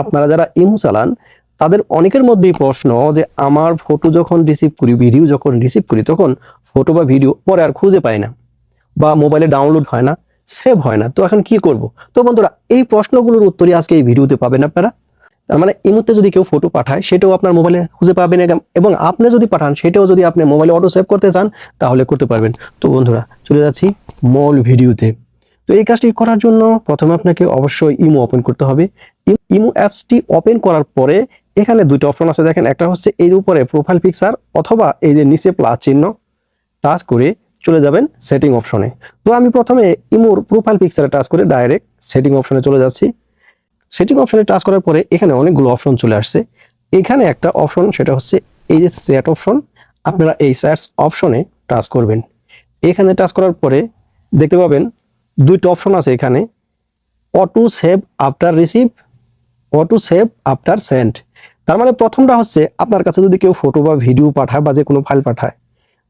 আপনারা যারা ইমো চালান, তাদের অনেকের মধ্যেই প্রশ্ন যে আমার ফটো যখন রিসিভ করি ভিডিও যখন রিসিভ করি, তখন ফটো বা ভিডিও পরে আর খুঁজে পাই না বা মোবাইলে ডাউনলোড হয় না সেভ হয় না। তো এখন কি করব? তো বন্ধুরা, এই প্রশ্নগুলোর উত্তরই আজকে এই ভিডিওতে পাবেন আপনারা। তার মানে এই মুহূর্তে যদি কেউ ফটো পাঠায়, সেটাও আপনার মোবাইলে খুঁজে পাবেন এবং আপনি যদি পাঠান, সেটাও যদি আপনি মোবাইলে অটো সেভ করতে চান, তাহলে করতে পারবেন। তো বন্ধুরা, চলে যাচ্ছি মল ভিডিওতে। তো এই কাজটি করার জন্য প্রথমে আপনাকে অবশ্যই ইমো ওপেন করতে হবে। ইমো অ্যাপসটি ওপেন করার পরে এখানে দুটো অপশন আছে। দেখেন, একটা হচ্ছে এর উপরে প্রোফাইল পিকচার অথবা এই যে নিচে প্লাস চিহ্ন, টাচ করে চলে যাবেন সেটিং অপশনে তো আমি প্রথমে ইমোর প্রোফাইল পিকচারে টাচ করে ডাইরেক্ট সেটিং অপশনে চলে যাচ্ছি। সেটিং অপশনে টাচ করার পরে এখানে অনেকগুলো অপশন চলে আসছে। এখানে একটা অপশন সেটা হচ্ছে এই যে সেট অপশন আপনারা এই সার্চ অপশনে টাচ করবেন। এখানে টাচ করার পরে দেখতে পাবেন দুইটা অপশন আছে এখানে। Auto save after receive, auto save after send. তার মানে প্রথমটা হচ্ছে আপনার কাছে যদি কেউ ফটো বা ভিডিও পাঠায় বা যে কোনো ফাইল পাঠায়,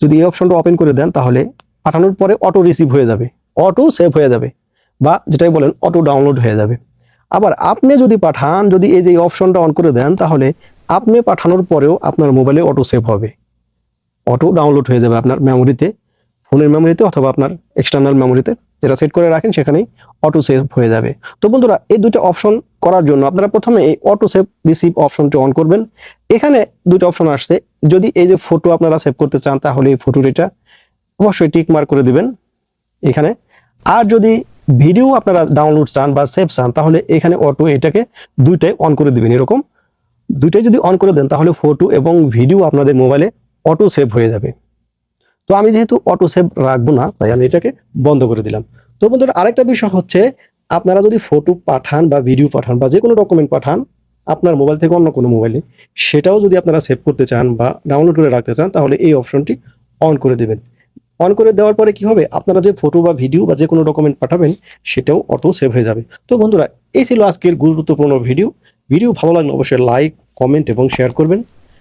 যদি এই অপশনটা ওপেন করে দেন তাহলে পাঠানোর পরে অটো রিসিভ হয়ে যাবে, অটো সেভ হয়ে যাবে বা যেটাই বলেন অটো ডাউনলোড হয়ে যাবে। আবার আপনি যদি পাঠান, যদি এই যে অপশনটা অন করে দেন, তাহলে আপনি পাঠানোর পরেও আপনার মোবাইলে অটো সেভ হবে। অটো ডাউনলোড হয়ে যাবে আপনার মেমোরিতে ফোনের মেমোরিতে অথবা আপনার এক্সটার্নাল মেমোরিতে যেটা সেট করে রাখেন, সেখানেই অটো সেভ হয়ে যাবে। তো বন্ধুরা, এই দুটো অপশন করার জন্য আপনারা প্রথমে এই অটো সেভ রিসিভ অপশনটি অন করবেন। এখানে দুটো অপশন আসছে। যদি এই যে ফটো আপনারা সেভ করতে চান, তাহলে এই ফটোর এটা অবশ্যই টিক মার্ক করে দিবেন এখানে। আর যদি ভিডিও আপনারা ডাউনলোড চান বা সেভ চান, তাহলে এখানে অটো এটাকে দুইটাই অন করে দিবেন এরকম। দুইটাই যদি অন করে দেন, তাহলে ফটো এবং ভিডিও আপনাদের মোবাইলে অটো সেভ হয়ে যাবে। তো আমি যেহেতু অটো সেভ রাখব না, তাই আমি এটাকে বন্ধ করে দিলাম। তো বন্ধুরা, আরেকটা বিষয় হচ্ছে, আপনারা যদি ফটো পাঠান বা ভিডিও পাঠান বা যে কোনো ডকুমেন্ট পাঠান, আপনার মোবাইল থেকে অন্য কোনো মোবাইলে সেটাও যদি আপনারা সেভ করতে চান বা ডাউনলোড করে রাখতে চান, তাহলে এই অপশনটি অন করে দেবেন। অন করে দেওয়ার পরে কি হবে? আপনারা যে ফটো বা ভিডিও বা যে কোনো ডকুমেন্ট পাঠাবেন, সেটাও অটো সেভ হয়ে যাবে। তো বন্ধুরা, এই ছিল আজকের গুরুত্বপূর্ণ ভিডিও ভিডিও ভালো লাগলে অবশ্যই লাইক কমেন্ট এবং শেয়ার করবেন।